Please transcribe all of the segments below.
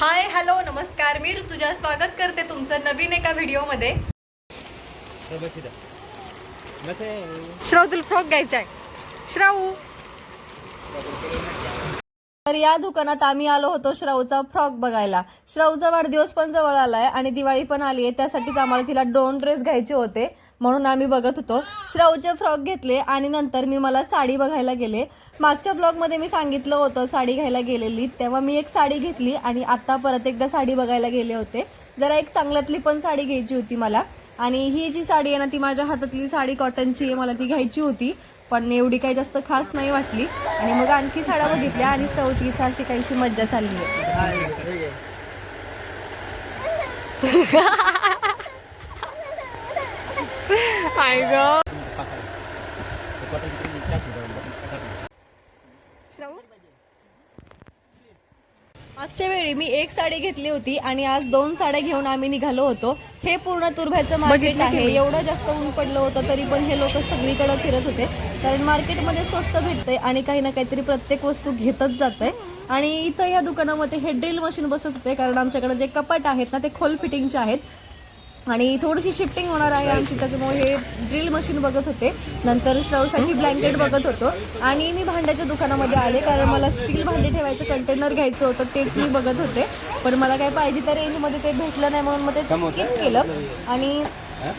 Hi hello नमस्कार. मी ऋतुजा स्वागत करते तुमचं नवीन एका व्हिडिओमध्ये. श्राव तुला फ्रॉक घ्यायचा आहे. श्राऊ तर या दुकानात आम्ही आलो होतो श्राऊचा फ्रॉक बघायला. श्राऊचा वाढदिवस पण जवळ आलाय आणि दिवाळी पण आली आहे त्यासाठीच आम्हाला तिला दोन ड्रेस घ्यायचे होते म्हणून आम्ही बघत होतो. श्राऊचे फ्रॉक घेतले आणि नंतर मी मला साडी बघायला गेले. मागच्या ब्लॉगमध्ये मी सांगितलं होतं साडी घ्यायला गेलेली तेव्हा मी एक साडी घेतली आणि आता परत एकदा साडी बघायला गेले होते. जरा एक चांगल्यातली पण साडी घ्यायची होती मला. आणि ही जी साडी आहे ना ती माझ्या हातातली साडी कॉटनची आहे मला ती घ्यायची होती. पण एवढी काही जास्त खास नाही वाटली. आणि मग आणखी साड्या बघितल्या आणि शौची इथं अशी काहीशी मज्जा चालली आय ग. श्रावण? मागच्या वेळी मी एक साडी घेतली होती आणि आज दोन साड्या घेऊन आम्ही निघालो होतो. हे पूर्ण तुरभ्याचं मार्केट आहे. एवढं जास्त ऊन पडलं होतं तरी पण हे लोक सगळीकडे फिरत होते. कारण मार्केटमध्ये स्वस्त भेटतंय आणि काही ना काहीतरी प्रत्येक वस्तू घेतच जाते आणि इथं या दुकानामध्ये हे ड्रिल मशीन बसत होते. कारण आमच्याकडे जे कपाट आहेत ना ते खोल फिटिंगचे आहेत. आणि थोडीशी शिफ्टिंग होणार आहे आमची त्याच्यामुळे हे ड्रिल मशीन बघत होते. नंतर श्रावसाठी ब्लँकेट बघत होतो. आणि मी भांड्याच्या दुकानामध्ये आले कारण मला स्टील भांडे ठेवायचं कंटेनर घ्यायचं होतं तेच मी बघत होते. पण मला काय पाहिजे त्या रेंजमध्ये ते भेटलं नाही म्हणून मग ते स्किप केलं. आणि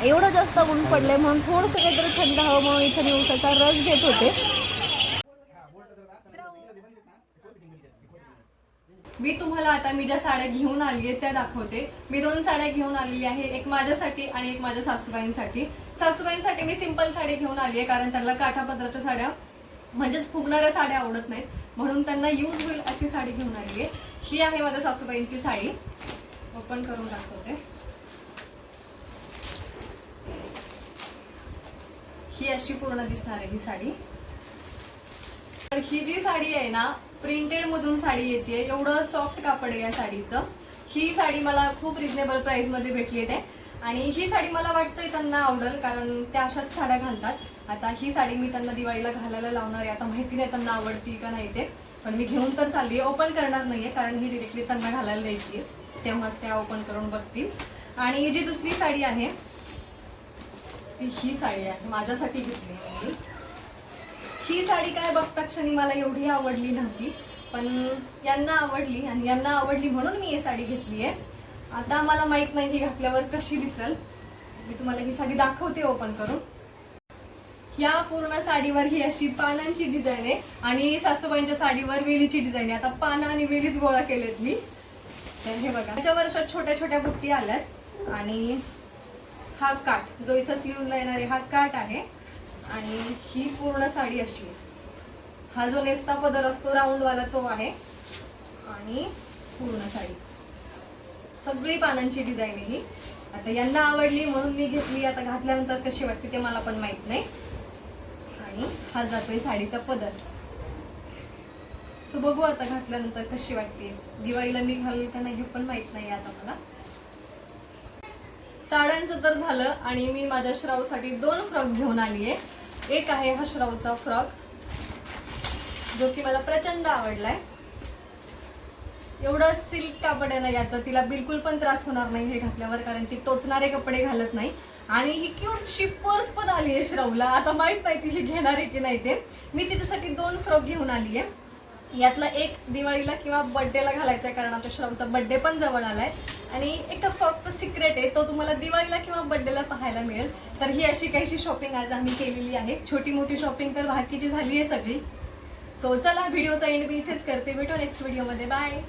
एवढं जास्त ऊन पडलंय म्हणून थोडंसं काहीतरी थंड हवं म्हणून इथं मी उसाचा रस घेत होते. मी तुम्हाला आता मी ज्या साड्या घेऊन आली आहे त्या दाखवते. मी दोन साड्या घेऊन आलेली आहे एक माझ्यासाठी आणि एक माझ्या सासूबाईंसाठी. सासूबाईंसाठी मी सिंपल साडी घेऊन आली आहे कारण त्यांना काठापत्राच्या साड्या म्हणजेच फुगणाऱ्या साड्या आवडत नाहीत. म्हणून त्यांना यूज होईल अशी साडी घेऊन आली आहे ही आहे माझ्या सासूबाईंची साडी. ओपन करून दाखवते. ही अशी पूर्ण दिसणार आहे ही साडी. तर ही जी साडी आहे ना प्रिंटेड मधून साडी येते एवढं सॉफ्ट कापड आहे या साडीचं. ही साडी मला खूप रिझनेबल प्राइसमध्ये भेटली आहे. आणि ही साडी मला वाटतंय त्यांना आवडेल कारण त्या अशाच साड्या घालतात. आता ही साडी मी त्यांना दिवाळीला घालायला लावणार आहे. आता माहिती नाही त्यांना आवडती का नाही ते. पण मी घेऊन तर चालली आहे ओपन करणार नाहीये कारण ही डिरेक्टली त्यांना घालायला द्यायची आहे. तेव्हाच त्या ओपन करून बघतील. आणि ही जी दुसरी साडी आहे ती ही साडी आहे. माझ्यासाठी घेतली आहे मी. ही साडी काय बघता क्षणी मला एवढी आवडली नव्हती पण यांना आवडली आणि यांना आवडली म्हणून मी ही साडी घेतली आहे. आता मला माहीत नाही ही घातल्यावर कशी दिसल. मी तुम्हाला ही साडी दाखवते ओपन करून. या पूर्ण साडीवर ही अशी पानांची डिझाईन आहे आणि सासूबाईंच्या साडीवर वेलीची डिझाईन आहे. आता पानं आणि वेलीच गोळा केलेत मी. तर हे बघा. त्याच्यावर अशा छोट्या छोट्या बुट्टी आल्यात आणि हा काठ जो इथं स्लीवला येणार आहे हा काठ आहे आणि ही पूर्ण साडी अशी आहे. हा जो नेसता पदर असतो राऊंडवाला तो आहे. आणि पूर्ण साडी. सगळी पानांची डिझाईन आहे ही. आता यांना आवडली म्हणून मी घेतली. आता घातल्यानंतर कशी वाटते ते मला पण माहीत नाही. आणि हा जातोय साडीचा पदर. सो बघू आता घातल्यानंतर कशी वाटते. दिवाळीला मी घालली का नाही हे पण माहीत नाही आता मला. साड्यांचं तर झालं आणि मी माझ्या श्रावसाठी दोन फ्रॉक घेऊन आली आहे एक आहे हा श्रावचा फ्रॉक जो की मला प्रचंड आवडलाय. एवढं सिल्क कापड आहे ना याचं तिला बिलकुल पण त्रास होणार नाही हे घातल्यावर कारण ती टोचणारे कपडे घालत नाही. आणि ही क्यूटशी पर्स पण आली आहे श्रावला आता माहीत नाही ती ही घेणार आहे की नाही ते. मी तिच्यासाठी दोन फ्रॉक घेऊन आली आहे यातला एक दिवाळीला किंवा बर्थडेला घालायचा आहे कारण आमच्या श्रमचा बर्थडे पण जवळ आलाय. आणि एक फक्त सिक्रेट आहे तो तुम्हाला दिवाळीला किंवा बर्थडेला पाहायला मिळेल. तर ही अशी काहीशी शॉपिंग आज आम्ही केलेली आहे. छोटी मोठी शॉपिंग तर बाकीची झाली आहे सगळी. सो चला व्हिडिओचा एंड मी इथेच करते. भेटू नेक्स्ट व्हिडिओमध्ये बाय